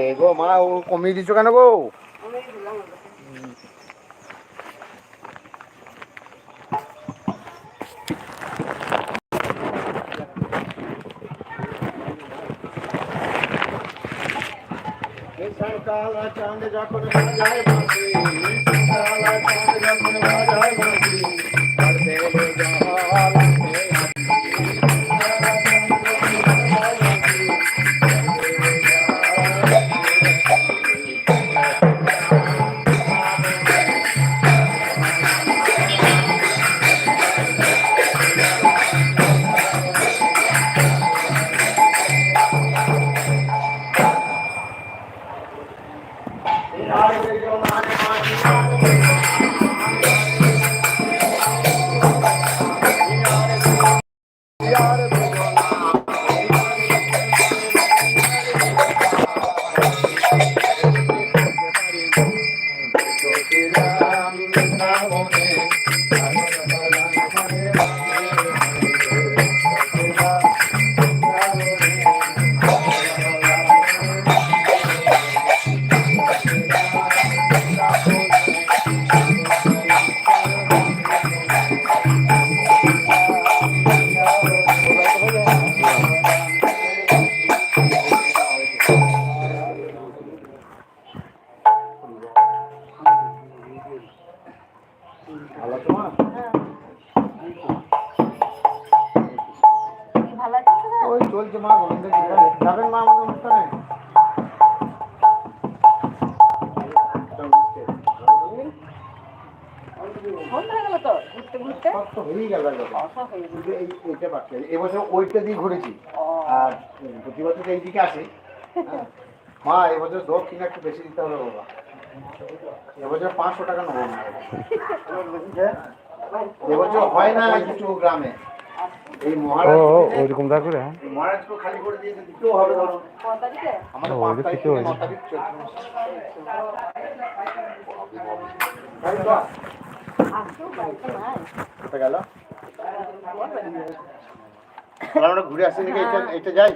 এই গো মা ও কমিয়ে দিচ্ছ কেন গো? কালা চাঁদ যখন বাজায় ভালো ওই চলছে মা গোবিন্দ যাবেন আমাদের অনুষ্ঠানে। এবছর ওইটা দিয়ে ঘুরেছি। আর প্রতি বছর এইদিকে আসে হ্যাঁ। মা এবছর দোক কিনা একটু বেশি দিতে হবে বাবা। এবছর পাঁচশো টাকা নেব এবছর হয় না কিছু গ্রামে। এই ওইরকম দা করে হ্যাঁ। ও, আমরা ঘুরে আসি নাকি এটা যাই।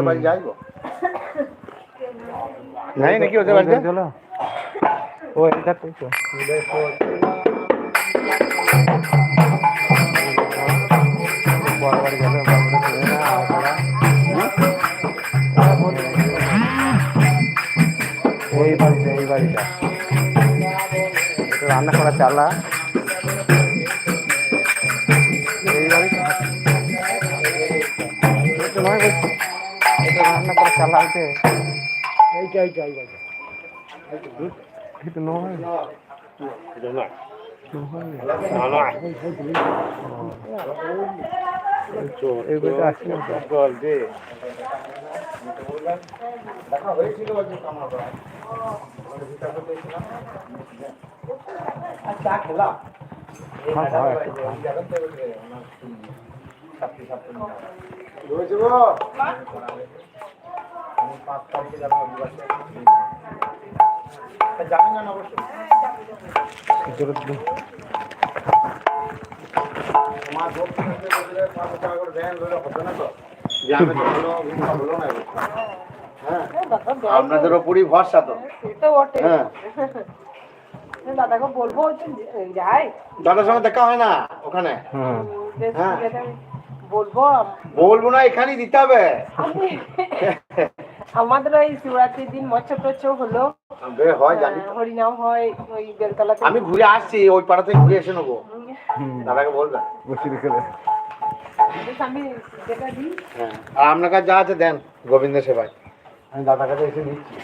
বাড়ি যাইবো। নাই নাকি ওদের বাড়িতে? চলো। ও এটা তো। তো বড় বাড়ি গেলে বড় বাড়ি চলে না আলাদা এই বাড়িটা এই বাড়িটা এটা রান্না করা চালা এই বাড়িটা এটা নয় বলছি এটা রান্না করা চালা আছে এইটা এইটা এই বাড়িটা এটা নয় নয় এই বইটা আসছে না হ্যাঁ, হ্যাঁ, আমি পাঁচ তারিখে যাব তা যাবেন না অবশ্যই। আপনাদের ওপরই ভরসা তো? সে তো বটে। হ্যাঁ। দাদাকে বলব যাই। দাদার সঙ্গে দেখা হয় না ওখানে? হ্যাঁ। আমি বলব। বলব না এখানেই দিতে হবে। আমি আমাদের ওই শিবরাত্রির দিন মৎস্য টচ্ছ হলো। হয় জানি। হরিনাম হয় ওই বেলতলা আমি ঘুরে আসছি ওই পাড়া থেকে ঘুরে এসে নেব। হুম দাদাকে বলবেন হ্যাঁ। আর আপনার কাছে যা আছে দেন গোবিন্দ সেবায়। আমি দাদার কাছে এসে নিচ্ছি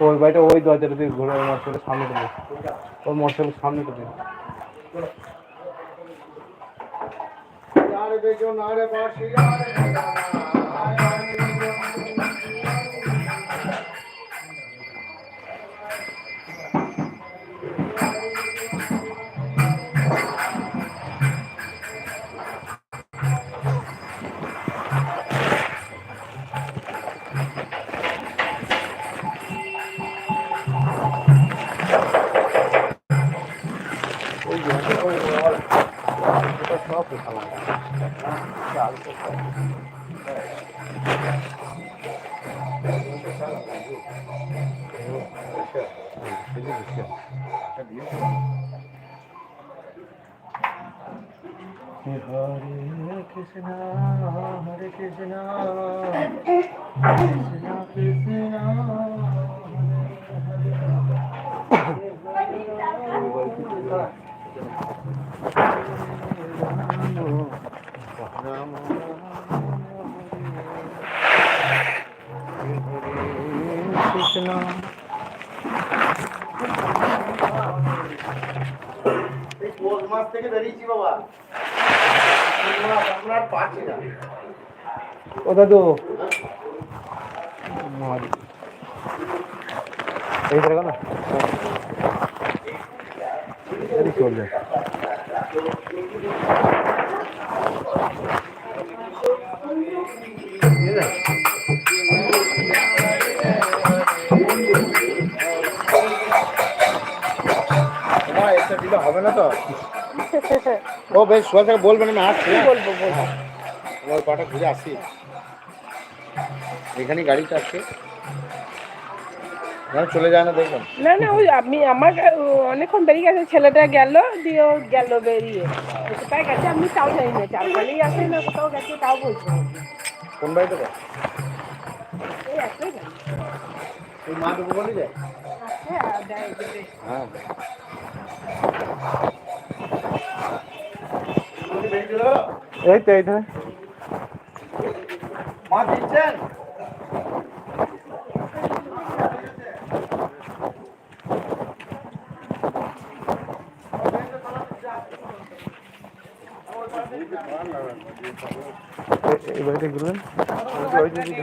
ওই বাড়িটা ওই দরজাটা দিয়ে ঘুরে মশলের সামনে দেবে ওই মশলের সামনে দেবে নারে বেজো নারে বাসি নারে সব হরে কৃষ্ণ হরে কৃষ্ণ কৃষ্ণ কৃষ্ণ কৃষ্ণ পৌষ মাস থেকে বেরিয়েছি বাবা। আর পারছি না। ও দাদু। দিলে হবে না তো? ও বেশ সোজা থেকে বলবেন আমি আসছি? বলব বলব আমার পাটা ঘুরে আসি। এখানেই গাড়িটা আছে। না চলে যায় না দেখবেন। না না ওই আমি আমার অনেকক্ষণ বেরিয়ে গেছে ছেলেটা গেল দিয়ে ও গেল বেরিয়ে। কোথায় গেছে আমি তাও জানি না চারপালেই আসে না কোথাও গেছে তাও বলছি। কোন বাড়িতে? এই একটাই ওই মা দুপুর বলি যায়? দেবে। হ্যাঁ? এই তো এই ধরে মা দিচ্ছেন? এই বাড়িতে ঘুরবেন? ওই দিকে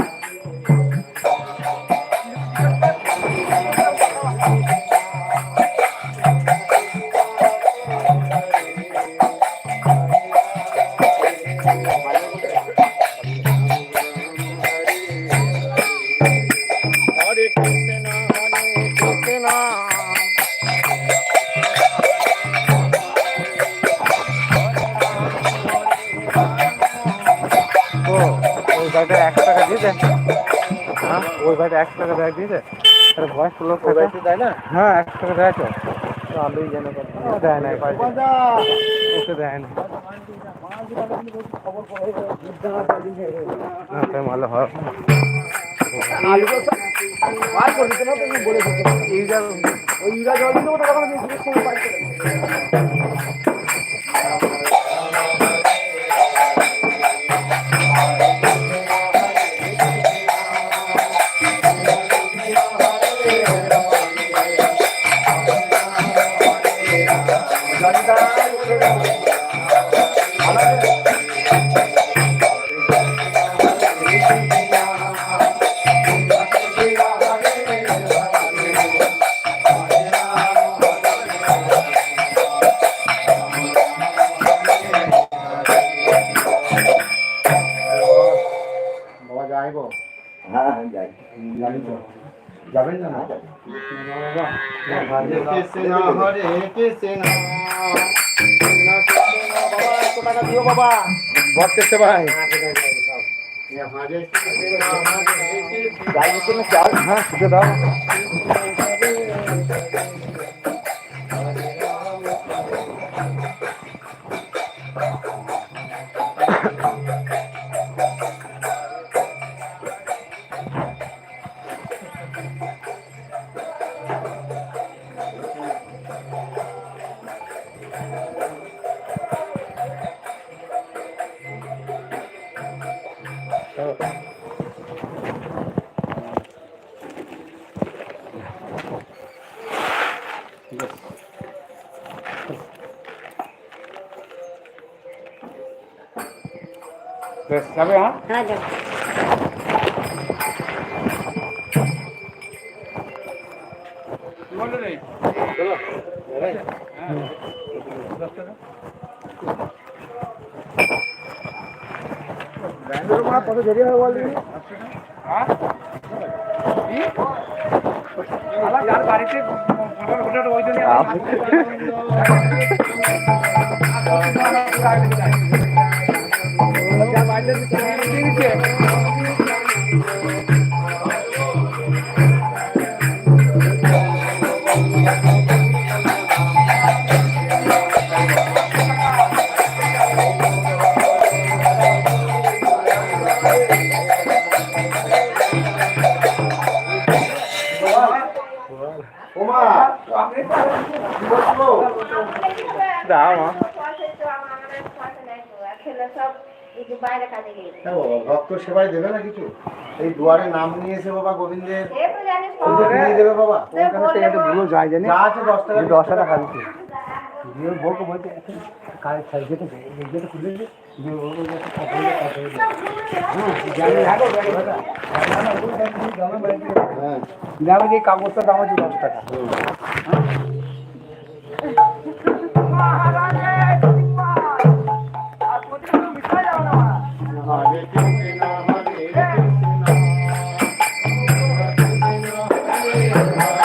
দেয় না? হ্যাঁ একশো টাকা দেয় তো। আলোই যেন দেয় না ওকে দেয় না ভালো হয়। ইরা জল দিতে ওটা হরে কৃষ্ণ হরে কৃষ্ণ বাবা একশো টাকা দিও বাবা ভোট করতে ভাই হরে কৃষ্ণ হরে কৃষ্ণ যাই দিচ্ছি না চাল হ্যাঁ শুধু দাও বেশ যাবে হ্যাঁ হ্যাঁ যাবে কত দেরি হবে বলবি বাইরে কাজে গেছে হ্যাঁ বাবা ভক্ত দেবে না কিছু? এই দুয়ারে নাম নিয়েছে বাবা গোবিন্দের। এ তো জানিস ওইটা কিনে দেবে বাবা দুটো যায় জানি যা আছে দশ টাকা দশ টাকা দিচ্ছে দিয়ে বলব বলতে কাজ ছাড় যেতে যেতে খুলে দিয়ে বলব যে কথা বলে কথা বলে জানি হাগো হ্যাঁ। কাগজটার দাম হচ্ছে দশ টাকা হরে Obrigado.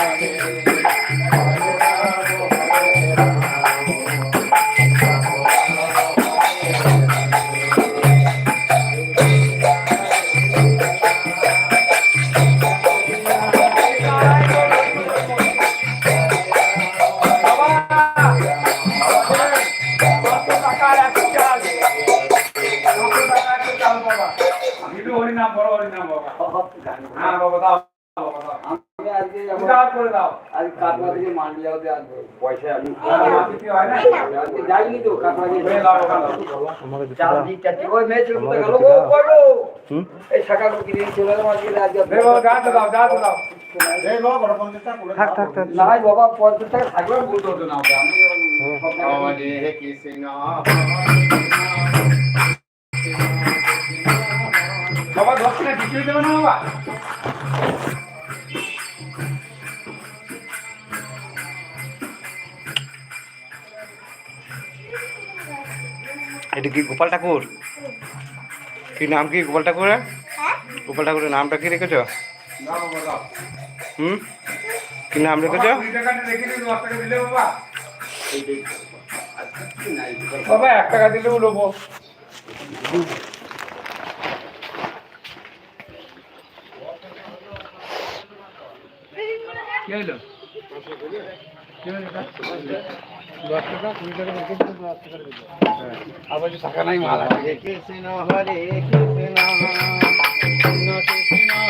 নাই বাবা পঞ্চাশ টাকা একবার বলতে হতো না বাবা দশ টাকা কিছুই দেবে না বাবা? এটা কি গোপাল ঠাকুর? কি নাম কি গোপাল ঠাকুর গোপাল ঠাকুরের নামটা কি রেখেছো? হুম? কি নাম রেখেছো? বাবা বাবা। এক টাকা দিলেও নেব। কি হইল? কি হইল? এটা? দশ টাকা কুড়ি টাকা দশ টাকা আবার টাকা নাই মালা কৃষ্ণ হরে কৃষ্ণ কৃষ্ণ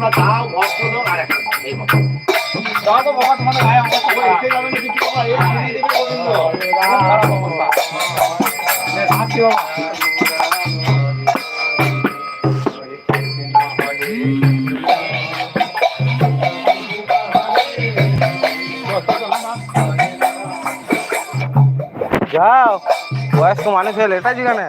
তোমরা দাও ভক্ত লোক আর একটা এই বাবা দাও তো বাবা তোমাদের ভাই আমার বাবা, এসে যাবে না কিছু বাবা এই কিনে দেবে গোবিন্দ খারাপ অবস্থা আসছি বাবা। যাও বয়স্ক মানুষ হলে এটা যেখানে।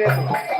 একটু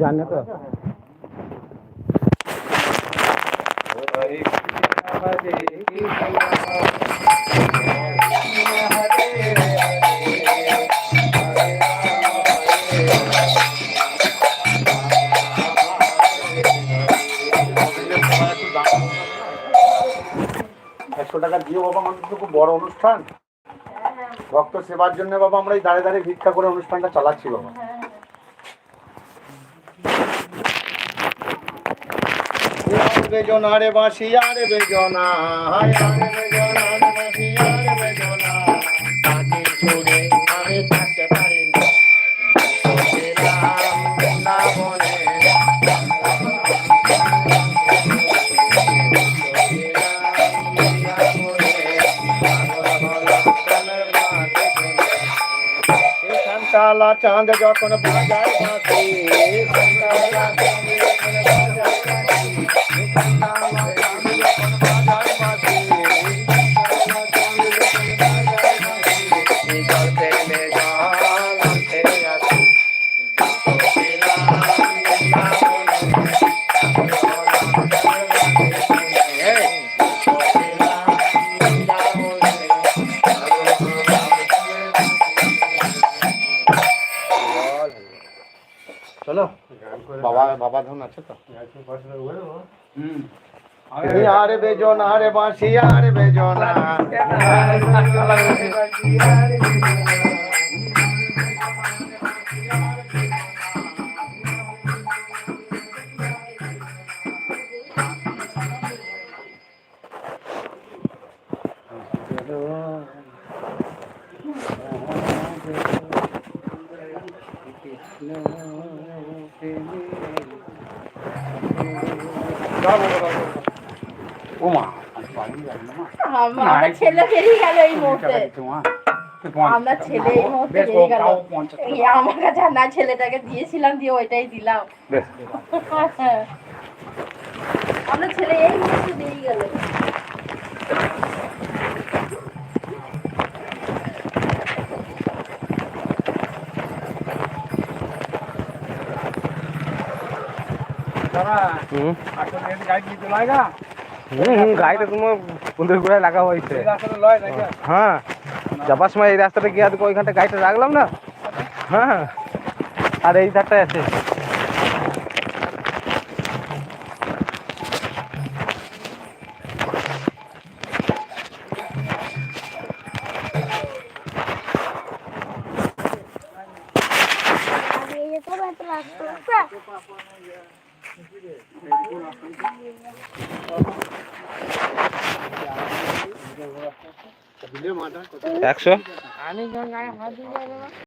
জানে তো। একশো টাকা দিয়ে বাবা, আমাদের তো খুব বড় অনুষ্ঠান। ভক্ত সেবার জন্য বাবা, আমরা এই দাঁড়িয়ে দাঁড়িয়ে ভিক্ষা করে অনুষ্ঠানটা চালাচ্ছি বাবা। বেজনা রে বাঁশি আরে বেজনা হায় রে বেজনা প্রাণের মাঝে চলে। কালা চাঁদ যখন বাজায় বাঁশি কালা চাঁদ যখন বাজায় বাঁশি Uh, বাবা বাবা ধন আছে তো। আরে বেজন আরে বাঁশি আরে বেজনা। ও আমার ছেলে বেরিয়ে গেল এই মুহূর্তে। আমরা ছেলে এই মুহূর্তে বেরিয়ে গেল। আমার কাছে আর না ছেলেটাকে দিয়েছিলাম দিয়ে ওইটাই দিলাম। আমরা ছেলে এই মুহূর্তে বেরিয়ে গেল। দাদা হুম। হুম গাড়িটা তোমার বন্ধুর গোড়ায় লাগা হয়েছে। হ্যাঁ যাবার সময় এই রাস্তাটা গিয়ে ওইখানটা গাড়িটা রাখলাম না? হ্যাঁ। আর এই ধারটায় আছে। একশো।